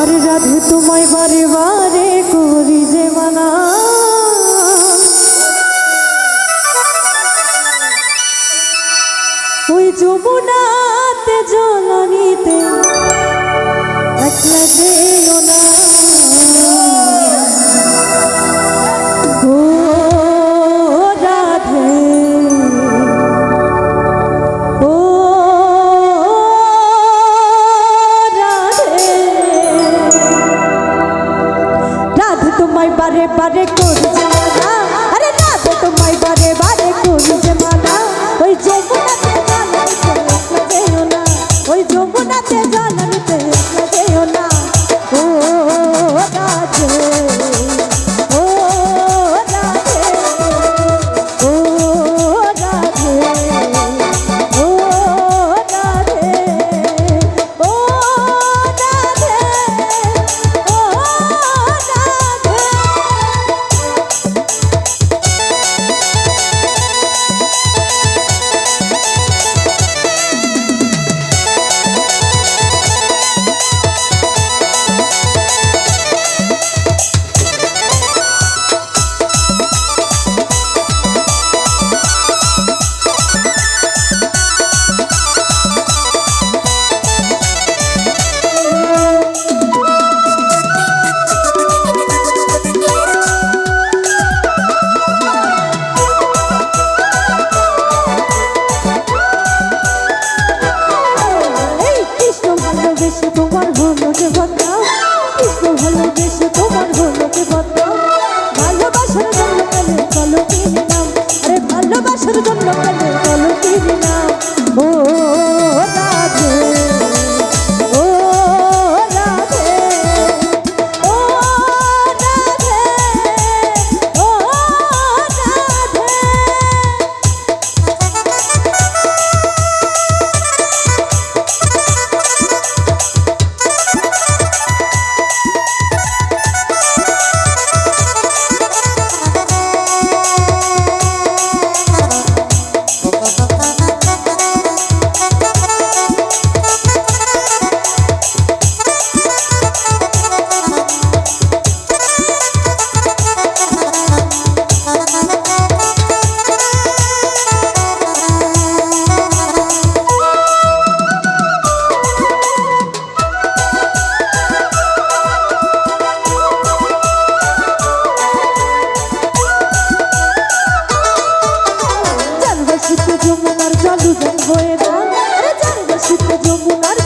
আরে রাধে তোমায় বারে বারে করি যে মানা। ওই যমুনাতে জলনিতে একলা যেও না। আমায় বারে বারে করছে কেশব হয়ে না জানবে শীত যমুনার